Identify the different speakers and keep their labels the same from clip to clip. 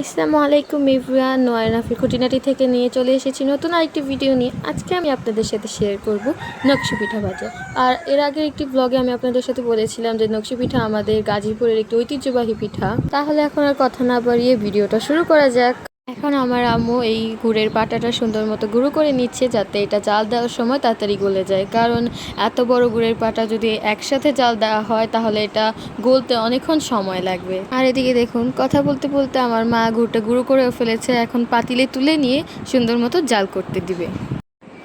Speaker 1: আসসালামু আলাইকুম ইভরিয়ান নোয়ারাফি খুঁটিনাটি থেকে নিয়ে চলে এসেছি নতুন আরেকটি ভিডিও নিয়ে। আজকে আমি আপনাদের সাথে শেয়ার করব নকশি পিঠা ভাজা আর এর আগের একটি ব্লগে আমি আপনাদের সাথে বলেছিলাম যে নকশি পিঠা আমাদের গাজীপুরের একটি ঐতিহ্যবাহী পিঠা। তাহলে এখন আর কথা না বাড়িয়ে ভিডিওটা শুরু করা যাক। এখন আমার আম্মু এই গুড়ের পাটাটা সুন্দর মতো গুঁড়ো করে নিচ্ছে যাতে এটা জাল দেওয়ার সময় তাড়াতাড়ি গলে যায়। কারণ এত বড় গুড়ের পাটা যদি একসাথে জাল দেওয়া হয়, তাহলে এটা গলতে অনেকক্ষণ সময় লাগবে। আর এদিকে দেখুন, কথা বলতে বলতে আমার মা গুড়টা গুঁড়ো করে ফেলেছে। এখন পাতিলে তুলে নিয়ে সুন্দর মতো জাল করতে দিবে।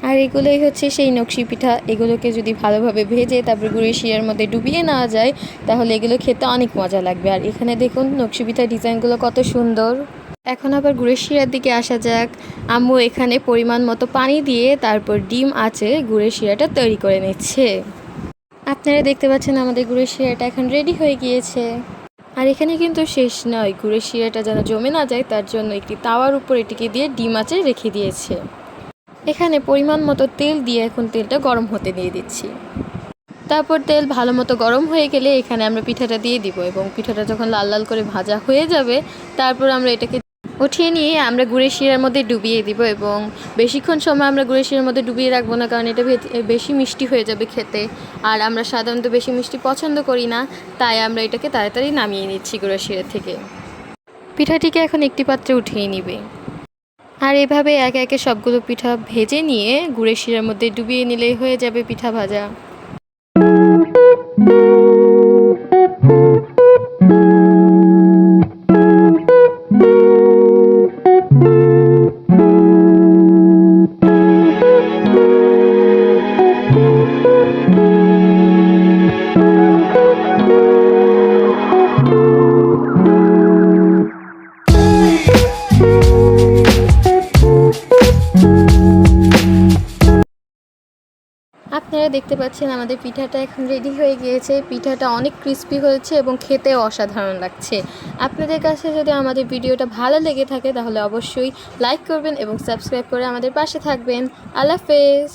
Speaker 1: আর এগুলোই হচ্ছে সেই নকশি পিঠা। এগুলোকে যদি ভালোভাবে ভেজে তারপরে গুড়ের শিয়ার মধ্যে ডুবিয়ে নেওয়া যায়, তাহলে এগুলো খেতে অনেক মজা লাগবে। আর এখানে দেখুন, নকশি পিঠার ডিজাইনগুলো কত সুন্দর। এখন আবার গুড়ের শিরার দিকে আসা যাক। আম্মু এখানে পরিমাণ মতো পানি দিয়ে তারপর ডিম আছে গুড়ের শিরাটা তৈরি করে নিচ্ছে। আপনারা দেখতে পাচ্ছেন আমাদের গুড়ের শিরাটা এখন রেডি হয়ে গিয়েছে। আর এখানে কিন্তু শেষ নয় গুড়ের শিরাটা যেন জমে না যায়, তার জন্য একটি তাওয়ার উপর এটিকে দিয়ে ডিম আছে রেখে দিয়েছে। এখানে পরিমাণ মতো তেল দিয়ে এখন তেলটা গরম হতে দিয়ে দিচ্ছি। তারপর তেল ভালো মতো গরম হয়ে গেলে এখানে আমরা পিঠাটা দিয়ে দিব এবং পিঠাটা যখন লাল লাল করে ভাজা হয়ে যাবে, তারপর আমরা এটাকে উঠিয়ে নিয়ে আমরা গুড়ের শিরার মধ্যে ডুবিয়ে দিব এবং বেশিক্ষণ সময় আমরা গুড়ের শিরার মধ্যে ডুবিয়ে রাখব না, কারণ এটা বেশি মিষ্টি হয়ে যাবে খেতে। আর আমরা সাধারণত বেশি মিষ্টি পছন্দ করি না, তাই আমরা এটাকে তাড়াতাড়ি নামিয়ে নিচ্ছি গুড়ের শিরা থেকে। পিঠাটিকে এখন একটি পাত্রে উঠিয়ে নিবে। আর এভাবে একে একে সবগুলো পিঠা ভেজে নিয়ে গুড়ের শিরার মধ্যে ডুবিয়ে নিলেই হয়ে যাবে পিঠা ভাজা। আপনারা দেখতে পাচ্ছেন আমাদের পিঠাটা এখন রেডি হয়ে গিয়েছে। পিঠাটা অনেক ক্রিস্পি হয়েছে এবং খেতেও অসাধারণ লাগছে। আপনাদের কাছে যদি আমাদের ভিডিওটা ভালো লেগে থাকে তাহলে অবশ্যই লাইক করবেন এবং সাবস্ক্রাইব করে আমাদের পাশে থাকবেন। আল্লাহ হাফেজ।